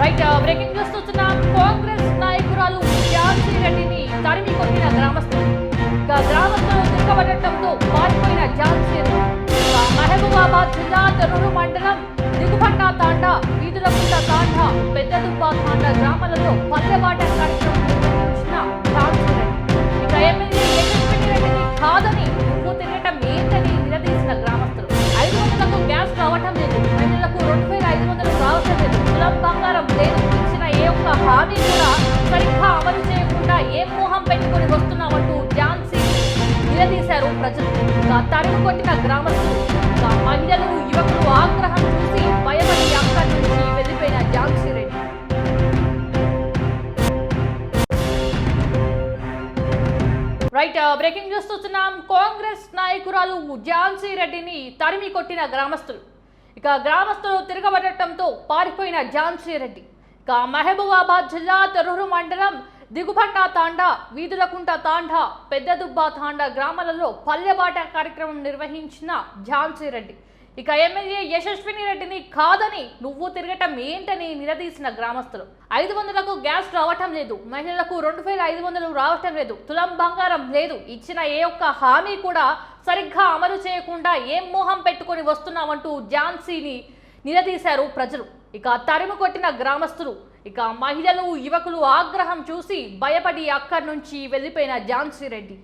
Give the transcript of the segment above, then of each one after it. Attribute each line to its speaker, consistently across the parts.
Speaker 1: Right breaking news చూస్తున్నాం కాంగ్రెస్ నాయకురాలు ఝాన్సీ రెడ్డిని తరిమి కొట్టిన గ్రామస్తులు. గ్రామస్తులు దిగబడటంతో పారిపోయిన ఝాన్సీ మహబూబాబాద్ జిల్లా తెరూరు మండలం దిగుబండ తాండా వీధులకుంట తాండా పెద్దదుబ్బ తాండా గ్రామాలలో పల్లెబాట కార్యక్రమం నిర్వహించిన ఝాన్సీ రెడ్డి. ఇక ఎమ్మెల్యే రెడ్డిని కాదని నువ్వు తినటం ఏంటని నిలదీసిన గ్రామస్తులు. ఐదు వందలకు గ్యాస్ రావటం తులం బంగారం లేదు ఇచ్చిన ఏ ఒక్క హామీ కూడా సరిగ్గా అమలు చేయకుండా ఏం మోహం పెట్టుకొని వస్తున్నామంటూ ఝాన్సీ నిలదీశారు ప్రజలు. ఇక కొట్టిన గ్రామస్తులు మహిళలు యువకులు ఆగ్రహం చూసి భయపడి అక్కడి నుంచి వెళ్ళిపోయిన Jhansi Reddy. Right breaking news చూస్తున్నాం. కాంగ్రెస్ నాయకురాలు ఝాన్సీ రెడ్డిని తరిమి కొట్టిన గ్రామస్తులు. ఇక గ్రామస్తులు తిరగబడటంతో పారిపోయిన ఝాన్సీ రెడ్డి. ఇక మహబూబాబాద్ జిల్లా తెరూరు మండలం దిగుబండ తాండా వీధులకుంట తాండా పెద్దదుబ్బ తాండా గ్రామాలలో పల్లెబాట కార్యక్రమం నిర్వహించిన ఝాన్సీ రెడ్డి. ఇక ఎమ్మెల్యే యశస్విని రెడ్డిని కాదని నువ్వు తిరగటం ఏంటని నిలదీసిన గ్రామస్తులు. ఐదు వందలకు గ్యాస్ రావటం లేదు. మహిళలకు రెండు వేల ఐదు వందలు రావటం లేదు. తులం బంగారం లేదు. ఇచ్చిన ఏ ఒక్క హామీ కూడా సరిగ్గా అమలు చేయకుండా ఏం మోహం పెట్టుకొని వస్తున్నామంటూ ఝాన్సీని నిలదీశారు ప్రజలు. ఇక తరిమి కొట్టిన గ్రామస్తులు. ఇక మహిళలు యువకులు ఆగ్రహం చూసి భయపడి అక్కడి నుంచి వెళ్ళిపోయిన Jhansi Reddy.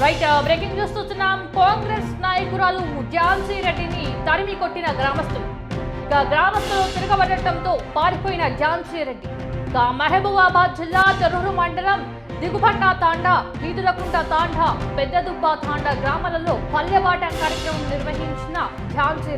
Speaker 1: Right breaking news చూస్తున్నాం. కాంగ్రెస్ నాయకురాలు ఝాన్సీ రెడ్డిని తరిమి కొట్టిన గ్రామస్తులు. ఇక గ్రామస్తులు తిరగబడటంతో పారిపోయిన ఝాన్సీ రెడ్డి. ఇక మహబూబాబాద్ జిల్లా తెరూరు మండలం దిగుబండా తాండా వీధులకుంట తాండా పెద్దదుబ్బ తాండా గ్రామాలలో పల్లెబాట కార్యక్రమం నిర్వహించిన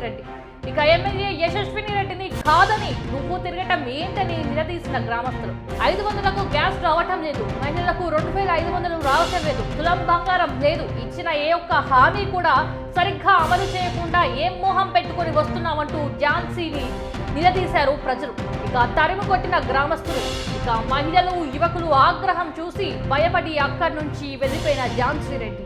Speaker 1: రెడ్డి. ఇక ఎమ్మెల్యే యశస్విని రెడ్డిని కాదని నువ్వు తిరగటం ఏంటని నిలదీసిన గ్రామస్తులు. ఐదు వందలకు గ్యాస్ రావటం లేదు. మహిళలకు రెండు వేల ఐదు వందలు రావటం లేదు. తులం బంగారం లేదు. ఇచ్చిన ఏ ఒక్క హామీ కూడా సరిగ్గా అమలు చేయకుండా ఏం మోహం పెట్టుకొని వస్తున్నామంటూ ఝాన్సీని నిలదీశారు ప్రజలు. ఇక తరిమి కొట్టిన గ్రామస్తులు. ఇక మహిళలు యువకులు ఆగ్రహం చూసి భయపడి అక్కడి నుంచి వెళ్ళిపోయిన ఝాన్సీ రెడ్డి.